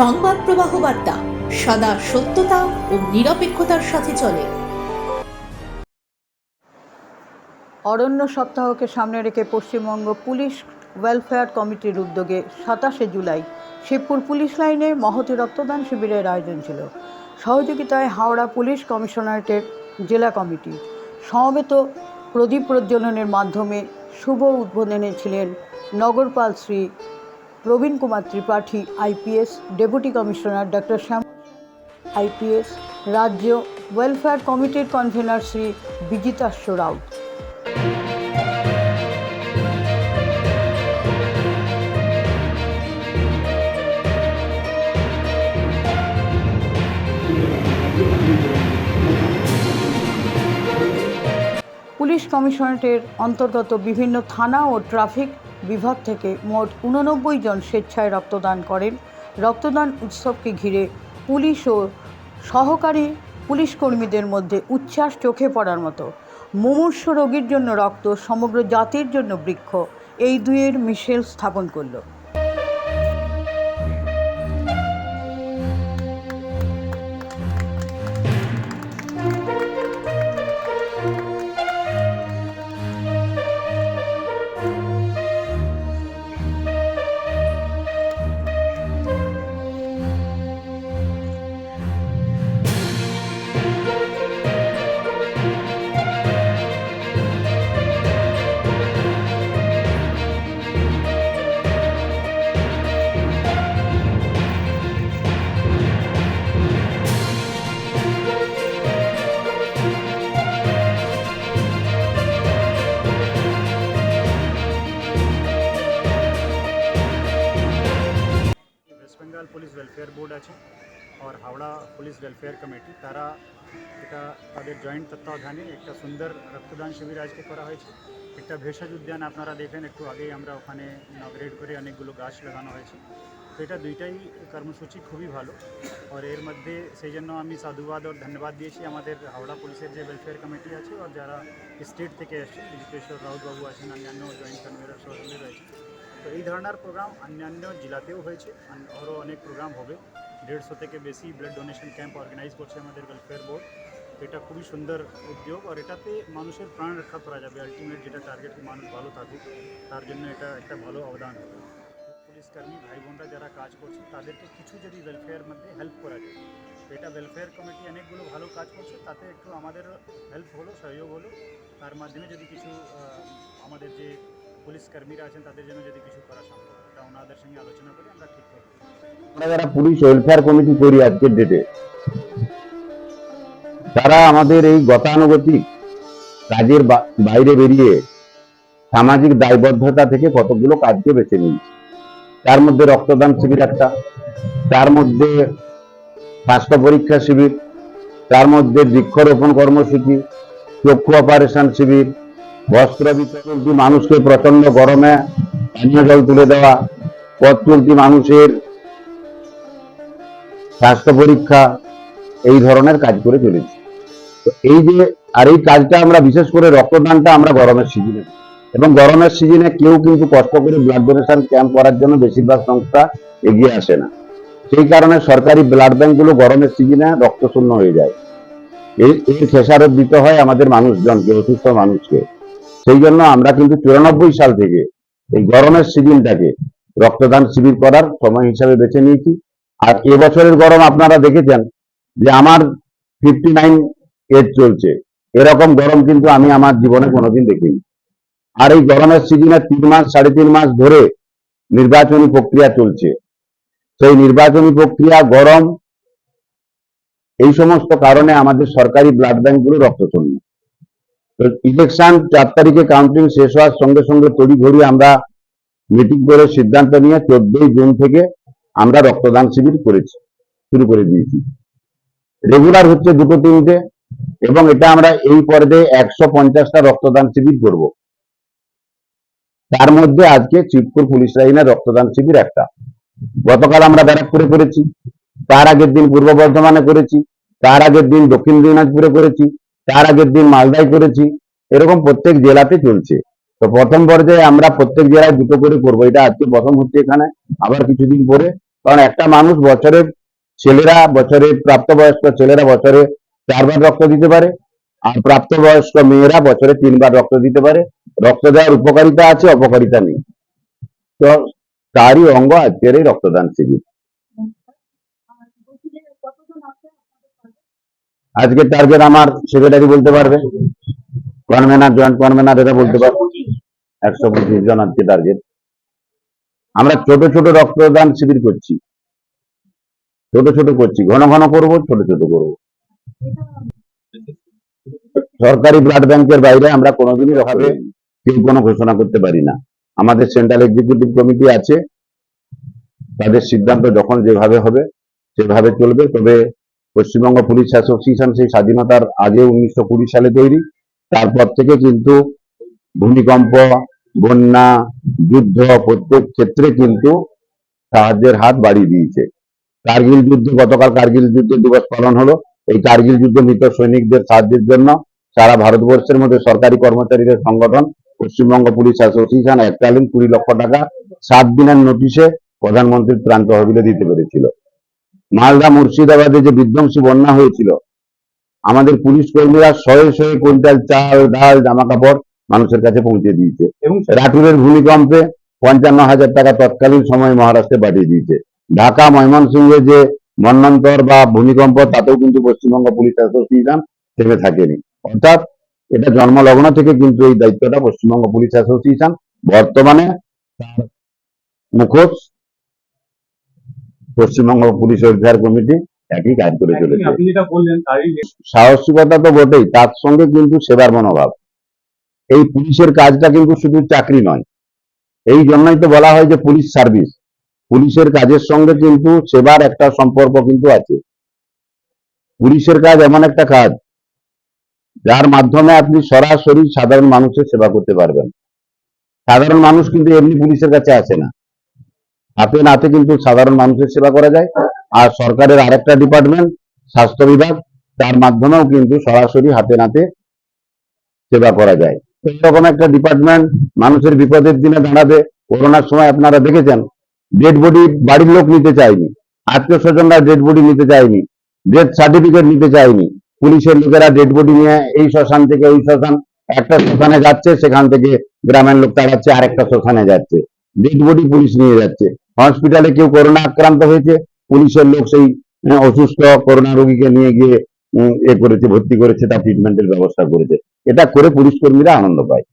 সংবাদ প্রবাহ বার্তা, সদা সত্যতা ও নিরপেক্ষতার সাথে চলে। অরণ্য সপ্তাহকে সামনে রেখে পশ্চিমবঙ্গ পুলিশ ওয়েলফেয়ার কমিটির উদ্যোগে সাতাশে জুলাই শিবপুর পুলিশ লাইনে মহতি রক্তদান শিবিরের আয়োজন ছিল। সহযোগিতায় হাওড়া পুলিশ কমিশনারেটের জেলা কমিটি। সমবেত প্রদীপ প্রজ্বলনের মাধ্যমে শুভ উদ্বোধনে ছিলেন নগরপাল Shri Prabin Kumar Tripathi, IPS deputy commissioner doctor Shyam IPS রাজ্য ওয়েলফেয়ার কমিটির কনভেনার শ্রী বিজিতাশ্ব রাউত পুলিশ কমিশনারেটের অন্তর্গত বিভিন্ন থানা ও ট্রাফিক বিভাগ থেকে মোট উনানব্বই জন স্বেচ্ছায় রক্তদান করেন। রক্তদান উৎসবকে ঘিরে পুলিশ ও সহকারী পুলিশ কর্মীদের মধ্যে উচ্ছ্বাস চোখে পড়ার মতো। মুমূর্ষ রোগীর জন্য রক্ত সমগ্র জাতির জন্য বৃক্ষ। এই দুইয়ের মিশেল স্থাপন করল। বেঙ্গল পুলিশ ওয়েলফেয়ার বোর্ড আছে আর হাওড়া পুলিশ ওয়েলফেয়ার কমিটি তারা এটা তাদের জয়েন্ট তত্ত্বাবধানে একটা সুন্দর রক্তদান শিবির আজকে করা হয়েছে একটা ভেষজ উদ্যান আপনারা দেখেন একটু আগেই আমরা ওখানে ইনগ্রেড করে অনেকগুলো গাছ লাগানো হয়েছে তো এটা দুইটাই কর্মসূচি খুবই ভালো আর এর মধ্যে সেই জন্য আমি সাধুবাদ আর ধন্যবাদ দিয়েছি আমাদের হাওড়া পুলিশের যে ওয়েলফেয়ার কমিটি আছে আর যারা স্টেট থেকে এসছে বিজিতেশ্বর রাউত বাবু আছেন অন্যান্য জয়েন্ট কনভেনার সবাই রয়েছে তো এই ধরনের প্রোগ্রাম অন্যান্য জেলাতেও হয়েছে। আরও অনেক প্রোগ্রাম হবে। দেড়শো থেকে বেশি ব্লাড ডোনেশন ক্যাম্প অর্গানাইজ করছে আমাদের ওয়েলফেয়ার বোর্ড এটা খুবই সুন্দর উদ্যোগ। আর এটাতে মানুষের প্রাণ রক্ষা করা যাবে। আলটিমেট যেটা টার্গেট মানুষ ভালো থাকুক, তার জন্য এটা একটা ভালো অবদান। হবে পুলিশ কর্মী, ভাই বোনরা যারা কাজ করছে, তাদেরকে কিছু যদি ওয়েলফেয়ার মধ্যে হেল্প করা যায়। এটা ওয়েলফেয়ার কমিটি অনেকগুলো ভালো কাজ করছে। তাতে একটু আমাদের হেল্প হলো, সহযোগ হলো। তার মাধ্যমে যদি কিছু আমাদের যে পুলিশ আছেন, তাদের জন্য যদি কিছু করা সম্ভব এটা ওনাদের সঙ্গে আলোচনা করে আমরা ঠিক আমরা যারা পুলিশ ওয়েলফেয়ার কমিটি করি আজকের ডেটে তারা আমাদের এই গতানুগতিক কাজের বাইরে বেরিয়ে সামাজিক দায়বদ্ধতা থেকে কতগুলো কাজকে বেছে নিয়েছি। তার মধ্যে রক্তদান শিবির একটা, তার মধ্যে স্বাস্থ্য পরীক্ষা শিবির, তার মধ্যে বৃক্ষরোপণ কর্মসূচি, চক্ষু অপারেশন শিবির বস্ত্র বিতরণ মানুষকে প্রচণ্ড গরমে পানীয় জল তুলে দেওয়া? পথ চলতি মানুষের স্বাস্থ্য পরীক্ষা? এই ধরনের কাজ করে চলেছি। তো এই যে, আর এই কাজটা আমরা, বিশেষ করে রক্তদানটা আমরা গরমের সিজনে। এবং গরমের সিজনে কেউ কিন্তু কষ্ট করে ব্লাড ডোনেশন ক্যাম্প করার জন্য বেশিরভাগ সংস্থা এগিয়ে আসে না। সেই কারণে সরকারি ব্লাড ব্যাংকগুলো গরমের সিজনে রক্ত শূন্য হয়ে যায়। এর খেসারত দিতে হয় আমাদের মানুষজনকে, অসুস্থ মানুষকে। সেই জন্য আমরা কিন্তু চুরানব্বই সাল থেকে এই গরমের সিজনটাকে রক্তদান শিবির করার সময় হিসাবে বেছে নিয়েছি। আর এবছরের গরম আপনারা দেখেছেন যে আমার ফিফটি নাইন এজ চলছে। এরকম গরম কিন্তু আমি আমার জীবনে কোনোদিন দেখিনি। আর এই গরমের সিজনে তিন মাস, সাড়ে তিন মাস ধরে নির্বাচনী প্রক্রিয়া চলছে। সেই নির্বাচনী প্রক্রিয়া, গরম এই সমস্ত কারণে আমাদের সরকারি ব্লাড ব্যাংকগুলো রক্ত শূন্য তো ইলেকশন চার তারিখে কাউন্টিং শেষ হওয়ার সঙ্গে সঙ্গে তড়িঘড়ি আমরা মিটিং করে সিদ্ধান্ত নিয়ে চোদ্দই জুন থেকে আমরা রক্তদান শিবির করেছি, শুরু করে দিয়েছি। রেগুলার হচ্ছে দুটো তিনটে এবং এটা আমরা এই পর্যায়ে একশো পঞ্চাশটা রক্তদান শিবির করব। তার মধ্যে আজকে চিতপুর পুলিশ লাইনের রক্তদান শিবির একটা। গতকাল আমরা ব্যারাকপুরে করেছি, তার আগের দিন পূর্ব বর্ধমানে করেছি, তার আগের দিন দক্ষিণ দিনাজপুরে করেছি তার আগের দিন মালদায় করেছি। এরকম প্রত্যেক জেলাতে চলছে। তো প্রথম পর্যায়ে আমরা প্রত্যেক জেলায় দুটো করে করব। এটা আজকে প্রথম হচ্ছে এখানে, আবার কিছুদিন পরে। কারণ একটা মানুষ বছরে ছেলেরা বছরে, প্রাপ্তবয়স্ক ছেলেরা বছরে চারবার রক্ত দিতে পারে, আর প্রাপ্তবয়স্ক মেয়েরা বছরে তিনবার রক্ত দিতে পারে। রক্ত দেওয়ার উপকারিতা আছে, অপকারিতা নেই। তো তারই অঙ্গ আজকের এই রক্তদান শিবির। আজকে টার্গেট আমার সেক্রেটারি বলতে পারবে। কনভেনার জয়েন্ট কনভেনার এরা বলতে পারবে। একশো পঁচিশ জন আজকে টার্গেট আমরা ছোট ছোট রক্তদান শিবির করছি। ছোট ছোট করছি। ঘন ঘন করব, ছোট ছোট করব। সরকারি ব্লাড ব্যাংকের বাইরে আমরা কোনোদিনই ওভাবে কেউ কোনো ঘোষণা করতে পারি না। আমাদের সেন্ট্রাল এক্সিকিউটিভ কমিটি আছে। তাদের সিদ্ধান্ত যখন যেভাবে হবে, সেভাবে চলবে। তবে পশ্চিমবঙ্গ পুলিশ অ্যাসোসিয়েশন সেই স্বাধীনতার আগে উনিশশো কুড়ি সালে তৈরি। তারপর থেকে কিন্তু ভূমিকম্প, বন্যা, যুদ্ধ প্রত্যেক ক্ষেত্রে কিন্তু সাহায্যের হাত বাড়িয়ে দিয়েছে। কার্গিল যুদ্ধে, গতকাল কার্গিল যুদ্ধ দিবস পালন হলো। এই কার্গিল যুদ্ধে মৃত সৈনিকদের সাহায্যের জন্য সারা ভারতবর্ষের মধ্যে সরকারি কর্মচারীদের সংগঠন, পশ্চিমবঙ্গ পুলিশ অ্যাসোসিয়েশন, এককালীন কুড়ি লক্ষ টাকা, সাত দিনের নোটিশে প্রধানমন্ত্রীর ত্রাণ তহবিলে দিতে পেরেছিল। মালদা মুর্শিদাবাদে যে বিধ্বংসী বন্যা হয়েছিল আমাদের পুলিশ কর্মীরা শয়ে শয়ে কুইন্টাল চাল ডাল জামা কাপড় মানুষের কাছে পৌঁছে দিয়েছে। এবং রাঠুরের ভূমিকম্পে পঞ্চান্ন হাজার টাকা তৎকালীন সময় মহারাষ্ট্রে পাঠিয়ে দিয়েছে। ঢাকা ময়মনসিংহে যে মন্বন্তর বা ভূমিকম্প তাতেও কিন্তু পশ্চিমবঙ্গ পুলিশ অ্যাসোসিয়েশন থেমে থাকেনি। অর্থাৎ এটা জন্মলগ্ন থেকে কিন্তু এই দায়িত্বটা পশ্চিমবঙ্গ পুলিশ অ্যাসোসিয়েশন বর্তমানে তার মুখোশ পশ্চিমবঙ্গ পুলিশ ওয়েলফেয়ার কমিটি একই কাজ করে চলেছে। সাহসিকতা তো বটেই তার সঙ্গে কিন্তু সেবার মনোভাব। এই পুলিশের কাজটা কিন্তু শুধু চাকরি নয়। এই জন্যই তো বলা হয় যে পুলিশ সার্ভিস পুলিশের কাজের সঙ্গে কিন্তু সেবার একটা সম্পর্ক কিন্তু আছে। পুলিশের কাজ এমন একটা কাজ যার মাধ্যমে আপনি সরাসরি সাধারণ মানুষের সেবা করতে পারবেন। সাধারণ মানুষ কিন্তু এমনি পুলিশের কাছে আসে না। হাতে নাতে কিন্তু সাধারণ মানুষের সেবা করা যায়। আর সরকারের আরেকটা ডিপার্টমেন্ট স্বাস্থ্য বিভাগ, তার মাধ্যমেও কিন্তু সরাসরি হাতে নাতে সেবা করা যায়। তো এরকম একটা ডিপার্টমেন্ট মানুষের বিপদের দিনে দাঁড়াবে। করোনার সময় আপনারা দেখেছেন ডেড বডি বাড়ির লোক নিতে চায়নি, আত্মীয় স্বজনরা ডেড বডি নিতে চায়নি ডেথ সার্টিফিকেট নিতে চায়নি। পুলিশের লোকেরা ডেড বডি নিয়ে এই শ্মশান থেকে ওই শ্মশান, একটা শ্মশানে যাচ্ছে, সেখান থেকে গ্রামের লোক তাড়াচ্ছে, আরেকটা শ্মশানে যাচ্ছে। ডেড বডি পুলিশ নিয়ে যাচ্ছে। হসপিটালে কেউ করোনা আক্রান্ত হয়েছে, পুলিশের লোক সেই অসুস্থ করোনা রোগীকে নিয়ে গিয়ে এ করেছে, ভর্তি করেছে, তার ট্রিটমেন্টের ব্যবস্থা করেছে। এটা করে পুলিশ কর্মীরা আনন্দ পায়।